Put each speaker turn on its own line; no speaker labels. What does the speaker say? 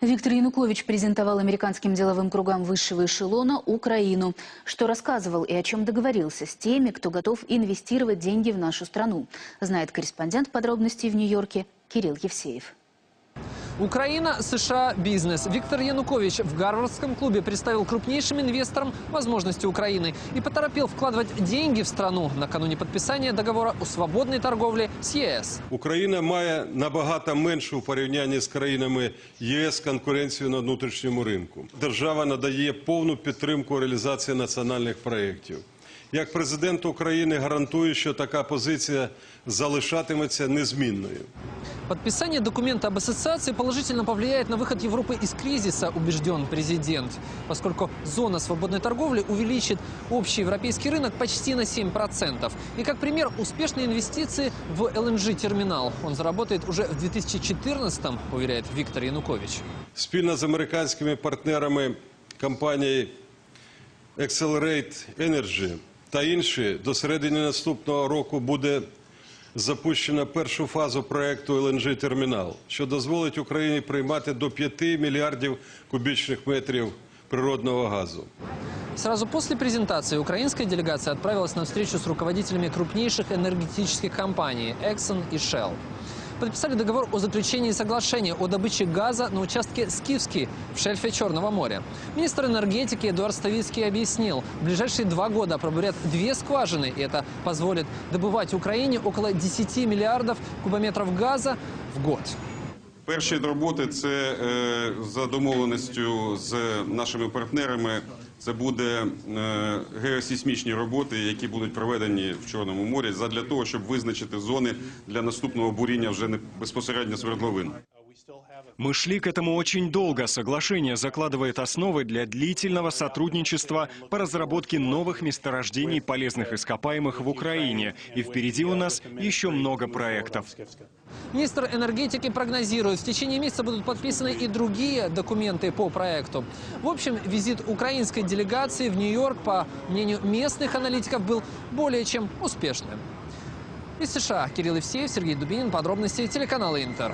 Виктор Янукович презентовал американским деловым кругам высшего эшелона Украину. Что рассказывал и о чем договорился с теми, кто готов инвестировать деньги в нашу страну. Знает корреспондент подробностей в Нью-Йорке Кирилл Евсеев.
Украина, США, бизнес. Виктор Янукович в Гарвардском клубе представил крупнейшим инвесторам возможности Украины и поторопил вкладывать деньги в страну накануне подписания договора о свободной торговле с ЕС.
Україна має набагато меншу в порівнянні з країнами ЄС конкуренцію на внутрішньому ринку. Держава надає повну підтримку реалізації національних проєктів. Як президент України гарантую, що така позиція залишатиметься незмінною.
Подписание документа об ассоциации положительно повлияет на выход Европы из кризиса, убежден президент, поскольку зона свободной торговли увеличит общий европейский рынок почти на 7%. И как пример успешной инвестиции в ЛНЖ-терминал. Он заработает уже в 2014-м, уверяет Виктор Янукович.
Спільно з американськими партнерами компанії Accelerate Energy та інші до середини наступного року буде запущено першу фазу проекту лнж термінал, що дозволить Україні приймати до 5 мільярдів кубічних метрів природного газу.
Сразу после презентации украинская делегация отправилась на встречу с руководителями крупнейших энергетических компаний Exxon и Shell. Подписали договор о заключении соглашения о добыче газа на участке Скифский в шельфе Черного моря. Министр энергетики Эдуард Ставицкий объяснил, в ближайшие два года пробурят две скважины, и это позволит добывать Украине около 10 миллиардов кубометров газа в год.
Перші роботи це е, за домовленістю з нашими партнерами. Це буде геосісмічні геосейсмічні роботи, які будуть проведені в Чорному морі, задля того, щоб визначити зони для наступного буріння вже безпосередньо свердловин.
Мы шли к этому очень долго. Соглашение закладывает основы для длительного сотрудничества по разработке новых месторождений полезных ископаемых в Украине. И впереди у нас еще много проектов.
Министр энергетики прогнозирует, в течение месяца будут подписаны и другие документы по проекту. В общем, визит украинской делегации в Нью-Йорк, по мнению местных аналитиков, был более чем успешным. Из США Кирилл Евсеев, Сергей Дубинин. Подробности телеканала «Интер».